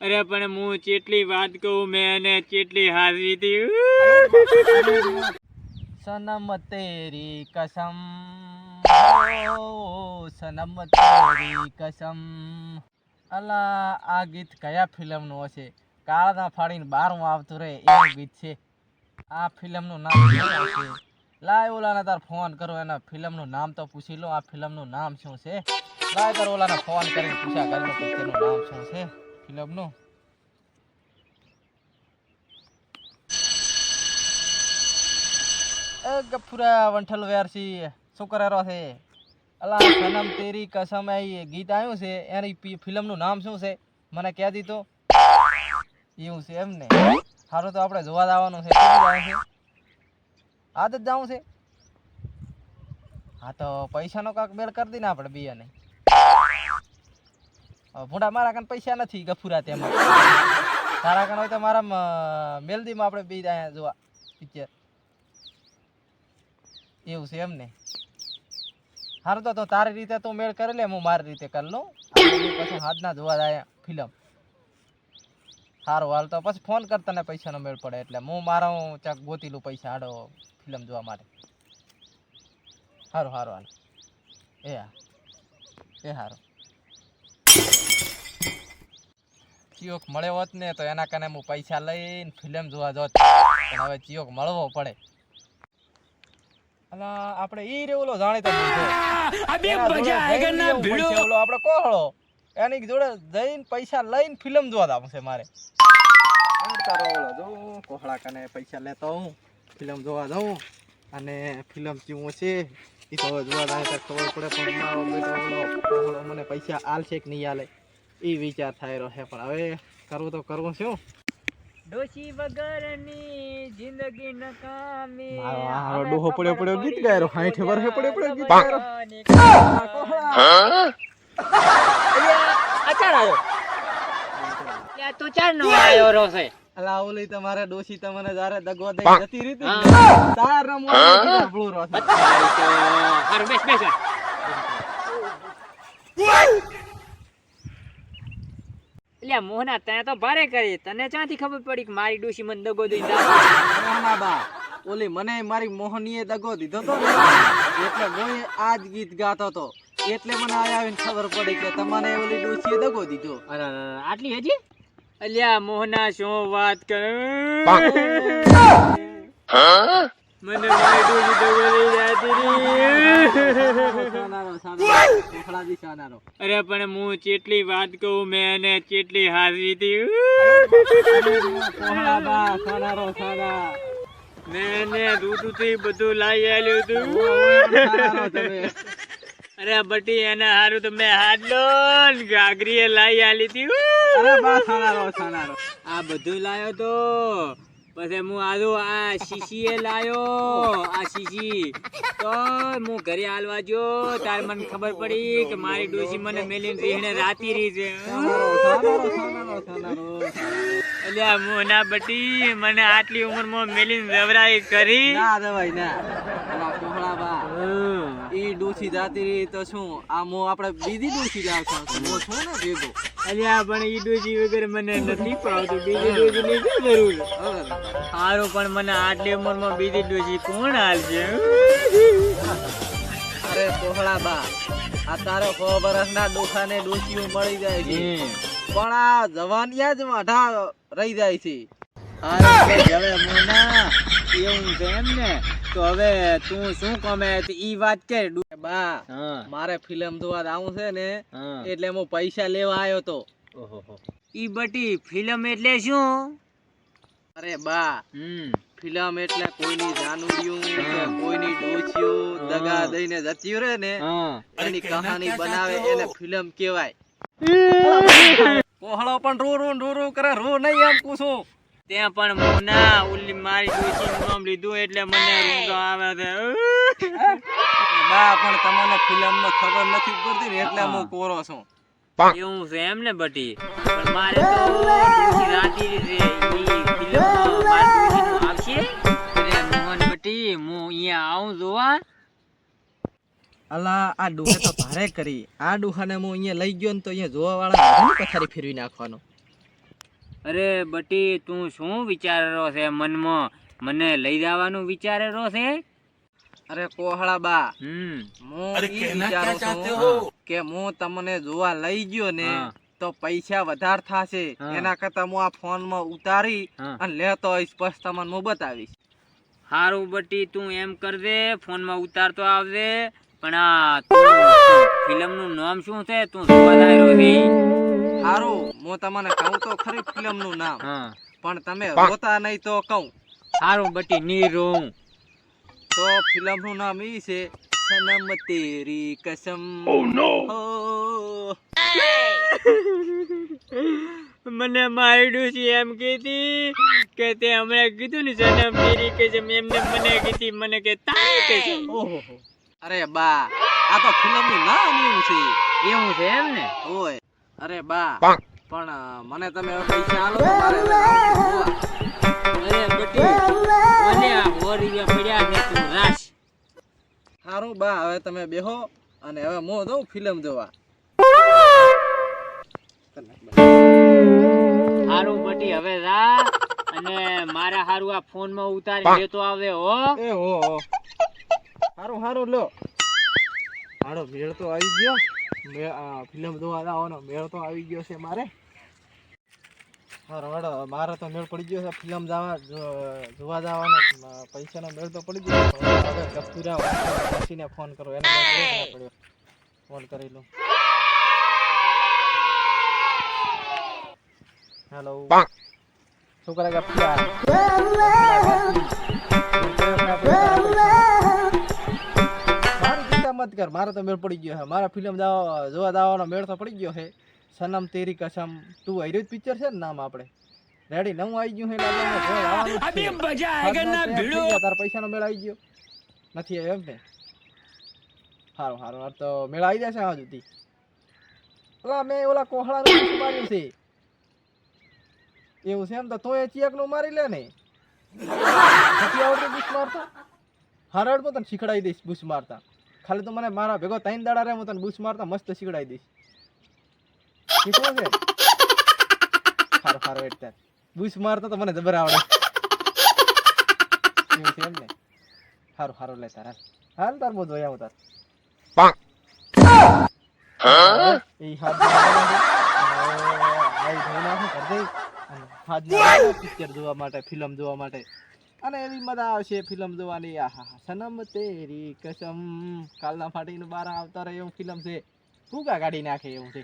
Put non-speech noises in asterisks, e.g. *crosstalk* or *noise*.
અરે પણ હું ચેટલી વાત કહું, મેં એને ચેટલી હાજરી હતી. સનમ તેરી કસમ. સનમ તેરી કસમ. અલા, આ ગીત કયા ફિલ્મનું હશે કાળના ફાડીને બારમું આવતું રહે એવું ગીત છે. આ ફિલ્મનું નામ છે? લાય ઓલાને તાર ફોન કરો, એના ફિલ્મનું નામ તો પૂછી લો. આ ફિલ્મનું નામ શું છે? લાય ઓલાને ફોન કરીને પૂછ્યા કરી પિક્ચરનું નામ શું છે ફિલ્મનું? ગફુરા વંઠલ વેરસી, શું કરારો છે? અલા, સનમ તેરી કસમ એ ગીત આવ્યું છે, એની ફિલ્મનું નામ શું છે? મને કહે દીધું એવું છે એમ ને? સારું તો આપણે જોવા જવાનું છે જવાનું છે? જ જવું છે? હા તો પૈસાનો કાંક મેળ કરી દઈને આપણે હવે ભૂંડા મારા કન પૈસા નથી ગફુરા તેમાં તારા કન હોય તો મારા મેલદીમાં આપણે બી અહીંયા જોવા. પિક્ચર એવું છે એમ ને. સારું તો તો તારી રીતે તું મેળ કરી લે, હું મારી રીતે કરી લઉં. પછી હાથના જોવા જાય ફિલ્મ. સારું હાલ તો પછી ફોન કર તને પૈસાનો મેળ પડે એટલે. હું મારો ચાક ગોતી લઉં પૈસા આડો ફિલ્મ જોવા માટે. સારું સારું હાલ. એ હા. એ સારું ચિયોક મળ્યો હોત ને તો એના કને હું પૈસા લઈને ફિલ્મ જોવા જોત. પણ હવે ચિયોક મળવો પડે. અલા આપણે ઈ રે ઓલો જાણીતો ઓલો આપણે કોહળો. એની જોડે જઈને પૈસા લઈને ફિલ્મ જોવા જવું છે મારે. તારો ઓલો જોઉં કોહળા કને પૈસા લેતો હું ફિલ્મ જોવા જાઉં. અને ફિલ્મ કેવું છે એ તો જોવા જાય તો ખબર પડે પણ મારો બેટો ઓલો મને પૈસા આલશે કે નહીં આલે. એ વિચાર થાય રહ્યો છે પણ હવે કરવું તો કરવું શું ડોશી વગરની જિંદગી નકામી. મારો હારો ડોહો પડ્યો પડ્યો ગીત ગાય રહ્યો. સાઠ વર્ષે પડ્યો પડ્યો ગીત ગાય રહ્યો. આ કોહળા. અચાર આવ્યો તું ચાર નો આવ્યો રોસે અલા ઓલી તમારે ડોશી તમને જારે દગો દઈ જતી રીતી તાર રમો આપણું છે. હારું બેસ બેસ એટલે મોહના તને તો ભારે કરી. તને ક્યાંથી ખબર પડી કે મારી ડોશી મને દગો દઈ? *laughs* મોહના બા ઓલી મને મારી મોહનીએ દગો દીધો તો એટલે હું આ જ ગીત ગાતો તો. એટલે મને આ આવીને ખબર પડી કે તમને ઓલી ડોશીએ દગો દીધો. અરે આટલી હજી? અલ્યા મોહના શું વાત કરે? *laughs* મને જાતી સાનારો અરે પણ હું ચેટલી વાત કહું મેં એને ચેટલી હારી હતી. મેં એને દૂધથી બધું લાવી આલ્યું હતું. અરે બટી એને હારું તો મેં હાડલો ઘાઘરીએ લાવી આલી હતી. આ બધું લાયો તો પછી હું આજો આ શીશીએ લાયો, આ શીશી. તો હું ઘરે હાલવા જો તાર મને ખબર પડી કે મારી ડોશી મને મેલીને રીહણે રાતી રહી છે. અલ્યા મોના બટી મને આટલી ઉંમરમાં મેલીને જવરાઈ કરી. ના દવાઈ ના. ઈ ડૂસી જાતી રહી તો શું? આ મો આપણે બીજી ડૂસી લાવશું મો છું ને ભેગો? અલ્યા પણ ઈ ડૂસી વગર મને નથી પાવતું બીજી ડોશીની શું જરૂર સારું પણ મને આટલી ઉંમરમાં બીજી ડૂસી કોણ હાલશે? અરે કોહડા બા આ તારો સો વર્ષના ડોખાને ડૂસીઓ મળી જાય છે. પણ આ જવાનિયા જ વાઢા રહી જાય છે. અરે હવે મોના એવું છે એમ ને. તો હવે તું શું કમે ઈ વાત કે બા મારે ફિલ્મ જોવા આવું છે ને એટલે હું પૈસા લેવા આવ્યો તો. ઈ બટી ફિલ્મ એટલે શું? અરે બા ફિલ્મ એટલે કોઈની જાનુડિયું કોઈની ડોચિયું દગા દઈને જતી રહે ને એની કહાની બનાવે એને ફિલ્મ કહેવાય. કોહળો પણ રો રો રો રો કરે રો નહીં એમ પૂછું. ત્યાં પણ મોના ઉલ્લી મારી ડોશીનું નામ લીધું એટલે મને રૂંગો આવે છે. બા પણ તમને ફિલ્મ ખબર નથી પડતી ને એટલે હું કોરો છું. એવું છે એમ ને બટી? પણ મારે તો ડોશી રાતી રે ઈ ફિલ્મમાં મારી ડોશીનું આવશે? અરે મોહન બટી હું અહીંયા આવું જોવા. અલા આ ડુહે તો ભારે કરી. આ ડુહાને હું અહીંયા લઈ ગયો ને તો અહીંયા જોવા વાળા પથારી ફેરવી નાખવાનો. અરે બટી તું શું વિચારેલો છે મનમાં? મને લઈ જવાનું વિચારેલો છે? અરે કોહળા બા હું વિચારું છું કે હું તમને જોવા લઈ ગયો ને તો પૈસા વધાર થાશે. એના કરતા હું આ ફોનમાં ઉતારી અને લેતો આવીશ પછી તમને હું બતાવીશ. હારું બટી તું એમ કરજે ફોનમાં ઉતારતો આવજે. પણ આ ફિલ્મનું નામ શું છે? તું જોવા લાયરો છે સારું હું તમને કહું તો ખરી ફિલ્મનું નામ પણ તમે રોતા નહીં તો કહું. સારું બટી ની રોઉં તો ફિલ્મનું નામ ઈ છે સનમ તેરી કસમ. હો. મને માર્યું છે એમ કીધી કે તે હમણાં કીધું ને સનમ તેરી કસમ. એમને મને કીધી મને કે તારી કસમ. ઓહોહો. અરે બા આ તો ફિલ્મનું નામ એવું છે. એવું છે એમ ને? ઓય અરે બા. પણ મને તમે પૈસા આલો સારું બા હવે તમે બેહો અને હવે હું દઉં ફિલ્મ જોવા. સારું બટી હવે જા અને મારા હારું આ ફોનમાં ઉતારી લેતો આવે હો. એ હો હો. સારું સારું લો. હારો ભેળ તો આવી ગયો. ફિલ્મ જોવા જવાનો મેળ તો આવી ગયો છે મારે. હારો મારે તો મેળ પડી ગયો છે ફિલ્મ જવા જોવા જવાનો. પૈસાનો મેળ તો પડી ગયો છે. હવે કસ્તુરા પછીને ફોન કરો. એને પડ્યો કે ફોન કરી લઉં. હેલો શું કરે ગયા મત કર મારે તો મેળ પડી ગયો છે. મારા ફિલ્મ જોવા જવાનો મેળ તો પડી ગયો છે. સનમ તેરી કસમ તું હૈરું પિક્ચર છે ને નામ આપણે? રેડી નવું આવી ગયું છે તારા પૈસાનો મેળ આવી ગયો. નથી આવ્યો એમ ને? સારું સારું આ તો મેળ આવી જશે આ સુધી. ઓલા મેં ઓલા કોહળાનું માર્યું છે. એવું છે એમ તો તોય ચિયાકનું મારી લે ને. નથી આવડતું બૂસ મારતા? હારડ હું તને શીખડાવી દઈશ બુશ મારતા. ખાલી તો મને મારા ભેગો ત્રણ દાડા રે હું તને બૂસ મારતા મસ્ત શીખડાવી દઈશ. શીખવો છે સારું સારું ત્યાં બૂસ મારતા તો મને જબર આવડે. એવું છે એમ ને? સારું સારું લે તાર હાલ. તાર બહુ જોયા હું તાર. એ હાથ પિક્ચર જોવા માટે ફિલ્મ જોવા માટે. અને એવી મજા આવશે ફિલ્મ જોવાની. આહા સનમ તેરી કસમ. કાલના ફાટીને બાર આવતા રહે એવું ફિલ્મ છે. ભૂકા કાઢી નાખે એવું છે?